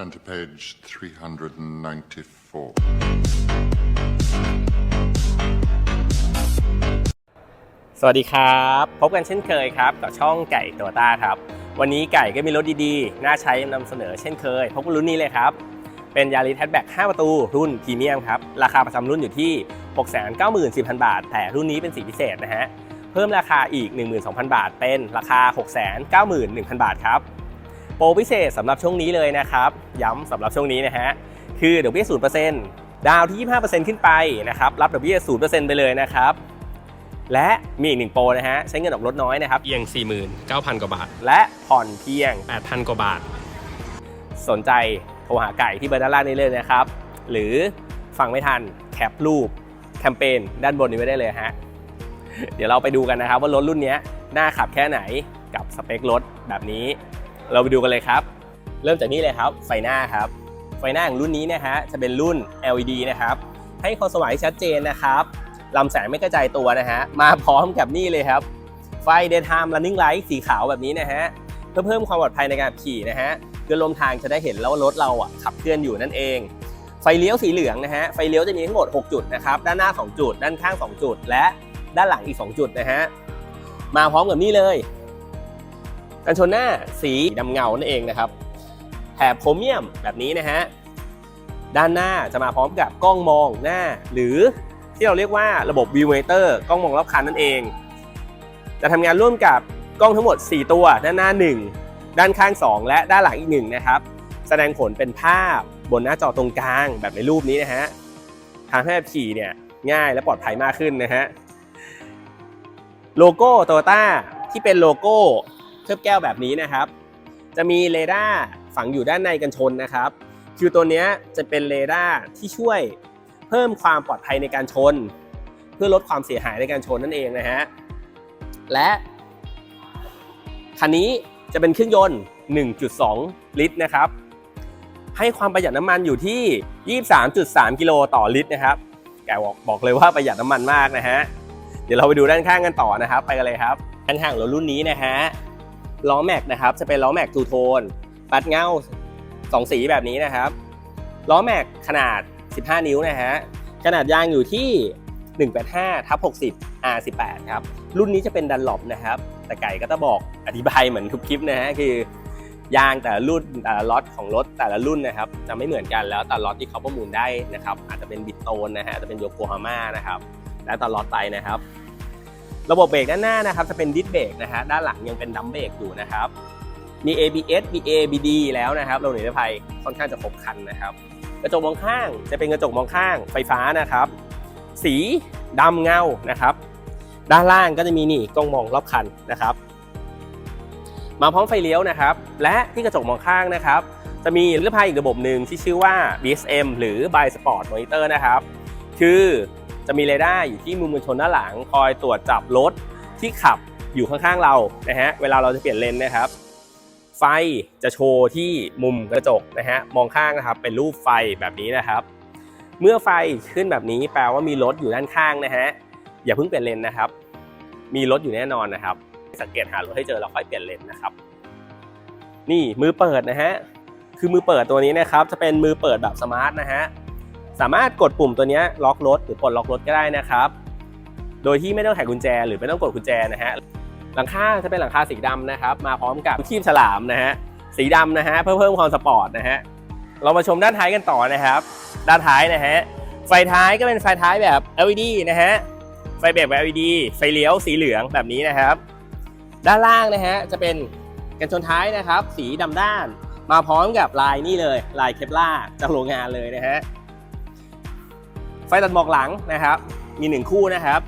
Turn to page 394. สวัสดีครับ พบกันเช่นเคยครับ กับช่องไก่โตต้าครับ วันนี้ไก่ก็มีรถดีๆ น่าใช้นำเสนอเช่นเคย พบกับรุ่นนี้เลยครับ เป็นยาริสแฮชแบ็ก5ประตู รุ่นพรีเมียมครับ ราคาประจำรุ่นอยู่ที่ 694,000 บาท แต่รุ่นนี้เป็นสีพิเศษนะฮะ เพิ่มราคาอีก 12,000 บาท เป็นราคา 691,000 บาทครับ โปรพิเศษสำหรับช่วงนี้เลยนะครับ ย้ำสำหรับช่วงนี้นะฮะ คือดอกเบี้ย0%ดาวที่ 25%ขึ้นไปนะครับ รับดอกเบี้ย0%ไปเลยนะครับ และมีอีกหนึ่งโปรนะฮะ ใช้เงินออกรถน้อยนะครับ เพียง 49,000 กว่าบาท และผ่อนเพียง 8,000 กว่าบาท สนใจโทรหาไก่ที่เบอร์ด้านล่างนี้เลยนะครับ หรือฟังไม่ทันแคปรูปแคมเปญด้านบนนี้ไว้ได้เลยฮะ เดี๋ยวเราไปดูกันนะครับว่ารถรุ่นนี้น่าขับแค่ไหนกับสเปครถแบบนี้ เราไปดูกันเลยครับ เริ่มจากนี่เลยครับ ไฟหน้าครับ ไฟหน้าของรุ่นนี้นะฮะจะเป็นรุ่น LED นะครับ ให้ความสว่างที่ชัดเจนนะครับลำแสงไม่กระจายตัวนะฮะมาพร้อมกับนี่เลยครับ ไฟ daytime running light สีขาวแบบนี้นะฮะเพื่อเพิ่มความปลอดภัยในการขี่นะฮะเพื่อลมทางจะได้เห็นแล้วว่ารถเราอะขับเคลื่อนอยู่นั่นเอง ไฟเลี้ยวสีเหลืองนะฮะไฟเลี้ยวจะมีทั้งหมด 6 จุดนะครับด้านหน้า 2 จุด ด้านข้าง 2 จุด และด้านหลังอีก 2 จุดนะฮะมาพร้อมกับนี่เลย กันชนหน้าสีดำเงานั่นเองนะครับแถบโครเมียมแบบนี้นะฮะด้านหน้าจะมาพร้อมกับกล้องมองหน้า หรือที่เราเรียกว่าระบบ View Monitor กล้องมองรอบคันนั่นเอง จะทำงานร่วมกับกล้องทั้งหมด 4 ตัว ด้านหน้า 1 ด้านข้าง 2 และด้านหลังอีก1นะครับแสดงผลเป็นภาพบนหน้าจอตรงกลางแบบในรูปนี้นะฮะทำให้ขับขี่เนี่ยง่ายและปลอดภัยมากขึ้นนะฮะโลโก้โตโยต้าที่เป็นโลโก้ เคลือบแก้วแบบนี้นะครับ จะมีเรดาร์ฝังอยู่ด้านในกันชนนะครับ คือตัวนี้จะเป็นเรดาร์ที่ช่วยเพิ่มความปลอดภัยในการชน เพื่อลดความเสียหายในการชนนั่นเองนะฮะ และคันนี้จะเป็นเครื่องยนต์ 1.2 ลิตรนะครับ ให้ความประหยัดน้ำมันอยู่ที่ 23.3 กิโลต่อลิตรนะครับ แกบอกบอกเลยว่าประหยัดน้ำมันมากนะฮะ เดี๋ยวเราไปดูด้านข้างกันต่อนะครับ ไปกันเลยครับด้านข้างของรถรุ่นนี้นะฮะ ล้อแม็กนะครับจะเป็นล้อแม็กทูโทนปัดเงาสองสีแบบนี้นะครับล้อแม็กขนาด 15 นิ้วนะฮะขนาดยางอยู่ที่ 185ทับ60 R18 ครับรุ่นนี้จะเป็นดันหลบนะครับแต่ไก่ก็จะบอกอธิบายเหมือนทุกคลิปนะฮะคือยางแต่ละรุ่นแต่ละล็อตของรถแต่ละรุ่นนะครับจะไม่เหมือนกันแล้วแต่ล็อตที่เขาประมูลได้นะครับอาจจะเป็นบิดโตนนะฮะจะเป็นโยโกฮาม่านะครับแล้วแต่ล็อตไปนะครับ ระบบเบรกด้านหน้านะครับจะเป็นดิสเบรกนะฮะด้านหลังยังเป็นดัมเบรกอยู่นะครับมี ABS มี ABD แล้วนะครับเระบบนิรภัยค่อนข้างจะครบคันนะครับ กระจกมองข้างจะเป็นกระจกมองข้างไฟฟ้านะครับ สีดำเงานะครับ ด้านล่างก็จะมีนี่กล้องมองรอบคันนะครับ มาพร้อมไฟเลี้ยวนะครับ และที่กระจกมองข้างนะครับ จะมีนิรภัยอีกระบบหนึ่งที่ชื่อว่า BSM หรือ By Sport Monitor นะครับ คือ จะมีเรดาร์อยู่ที่มุมกันชนด้านหลัง คอยตรวจจับรถที่ขับอยู่ข้างๆเรานะฮะเวลาเราจะเปลี่ยนเลนนะครับ ไฟจะโชว์ที่มุมกระจกนะฮะมองข้างนะครับเป็นรูปไฟแบบนี้นะครับ เมื่อไฟขึ้นแบบนี้แปลว่ามีรถอยู่ด้านข้างนะฮะอย่าเพิ่งเปลี่ยนเลนนะครับ มีรถอยู่แน่นอนนะครับ สังเกตหารถให้เจอแล้วค่อยเปลี่ยนเลนนะครับ นี่มือเปิดนะฮะคือมือเปิดตัวนี้นะครับจะเป็นมือเปิดแบบสมาร์ทนะฮะ สามารถกดปุ่มตัวนี้ล็อกรถหรือปลดล็อกรถก็ได้นะครับ โดยที่ไม่ต้องไขกุญแจหรือไม่ต้องกดกุญแจนะฮะหลังคาจะเป็นหลังคาสีดำนะครับ มาพร้อมกับคีบฉลามนะฮะสีดำนะฮะเพื่อเพิ่มความสปอร์ตนะฮะเรามาชมด้านท้ายกันต่อนะครับ ด้านท้ายนะฮะไฟท้ายก็เป็นไฟท้ายแบบ LED นะฮะไฟแบบ LED ไฟเลี้ยวสีเหลืองแบบนี้นะครับ ด้านล่างนะฮะจะเป็นกันชนท้ายนะครับ สีดำด้าน มาพร้อมกับลายนี่เลย ลายเคปล่าจากโรงงานเลยนะฮะ ไฟตัดหมอกหลังนะครับ มีหนึ่งคู่นะครับ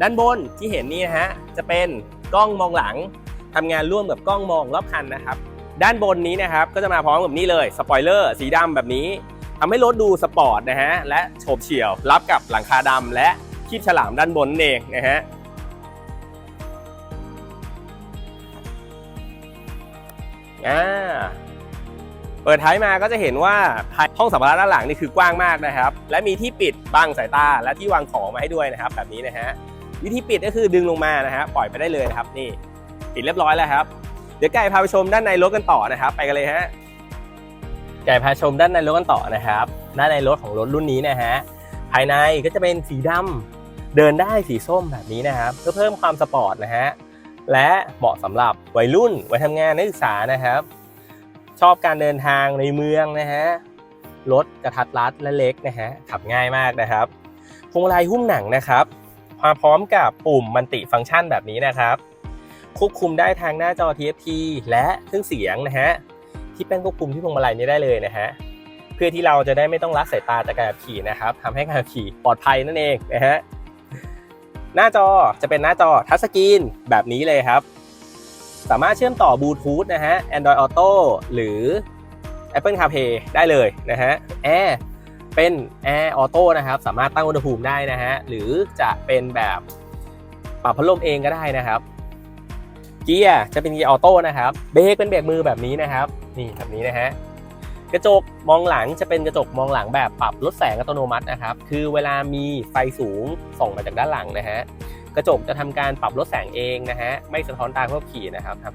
ด้านบนที่เห็นนี่นะฮะจะเป็นกล้องมองหลังทำงานร่วมกับกล้องมองรอบคันนะครับ ด้านบนนี้นะครับก็จะมาพร้อมกับนี่เลยสปอยเลอร์สีดำแบบนี้ทำให้รถดูสปอร์ตนะฮะและโฉบเฉี่ยว รับกับหลังคาดำและคีบฉลามด้านบนเองนะฮะอ่า ปิดท้ายมาก็จะเห็นว่าห้องสัมภาระด้านหลังนี่คือกว้างมากนะครับ และมีที่ปิดบังสายตาและที่วางของมาให้ด้วยนะครับ แบบนี้นะฮะวิธีปิดก็คือดึงลงมานะฮะปล่อยไปได้เลยนะครับนี่ปิดเรียบร้อยแล้วครับ เดี๋ยวไก่พาไปชมด้านในรถกันต่อนะครับ ไปกันเลยฮะไก่พาชมด้านในรถกันต่อนะครับ ด้านในรถของรถรุ่นนี้นะฮะภายในก็จะเป็นสีดำเดินได้สีส้มแบบนี้นะครับเพื่อเพิ่มความสปอร์ตนะฮะและเหมาะสำหรับวัยรุ่นวัยทำงานนักศึกษานะครับ ชอบการเดินทางในเมืองนะฮะรถกระทัดรัดและเล็กนะฮะขับง่ายมากนะครับพวงมาลัยหุ้มหนังนะครับมาพร้อมกับปุ่มมัลติฟังก์ชันแบบนี้นะครับ ควบคุมได้ทางหน้าจอ TFT และเครื่องเสียงนะฮะที่เป็นควบคุมที่พวงมาลัยนี้ได้เลยนะฮะเพื่อที่เราจะได้ไม่ต้องละสายตาจากการขับขี่นะครับทำให้การขับขี่ปลอดภัยนั่นเองนะฮะหน้าจอจะเป็นหน้าจอทัชสกรีนแบบนี้เลยครับ สามารถเชื่อมต่อบลูทูธนะฮะ Android Auto หรือ Apple CarPlay ได้เลยนะฮะแอร์เป็นแอร์ออโต้นะครับ สามารถตั้งอุณหภูมิได้นะฮะ หรือจะเป็นแบบปรับพัดลมเองก็ได้นะครับ เกียร์จะเป็นเกียร์ออโต้นะครับ เบรกเป็นเบรกมือแบบนี้นะครับ นี่แบบนี้นะฮะ กระจกมองหลังจะเป็นกระจกมองหลังแบบปรับลดแสงอัตโนมัตินะครับ คือเวลามีไฟสูงส่องมาจากด้านหลังนะฮะ กระจกจะทำการปรับลดแสงเองนะฮะไม่สะท้อนตาผู้ขับขี่นะครับครับ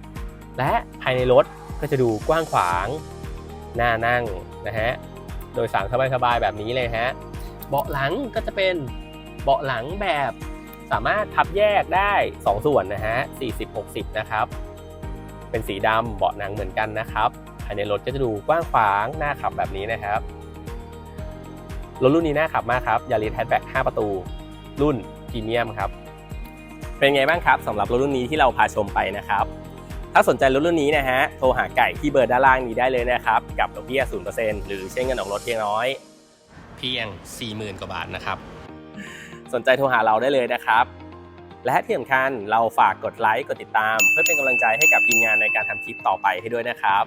และภายในรถก็จะดูกว้างขวางน่านั่งนะฮะโดยสารสบายๆแบบนี้เลยฮะเบาะหลังก็จะเป็นเบาะหลังแบบสามารถพับแยกได้ 2 ส่วนนะฮะ40-60 นะครับ เป็นสีดำเบาะหนังเหมือนกันนะครับภายในรถก็จะดูกว้างขวางน่าขับแบบนี้นะครับ รถรุ่นนี้น่าขับมากครับยาริสแฮชแบ็ก5ประตู รุ่นพรีเมียมครับ เป็นไงบ้างครับสำหรับรถรุ่นนี้ที่เราพาชมไปนะครับ ถ้าสนใจรถรุ่นนี้นะฮะโทรหาไก่ที่เบอร์ด้านล่างนี้ได้เลยนะครับ กับดอกเบี้ย0%หรือใช้เงินออกรถเพียงน้อย เพียง 40,000 กว่าบาทนะครับ สนใจโทรหาเราได้เลยนะครับ และที่สำคัญเราฝากกดไลค์กดติดตาม เพื่อเป็นกำลังใจให้กับทีมงานในการทำคลิปต่อไปให้ด้วยนะครับ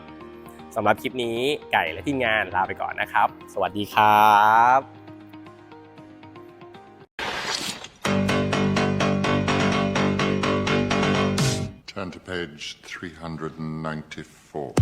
สำหรับคลิปนี้ไก่และทีมงานลาไปก่อนนะครับ สวัสดีครับ Turn to page 394.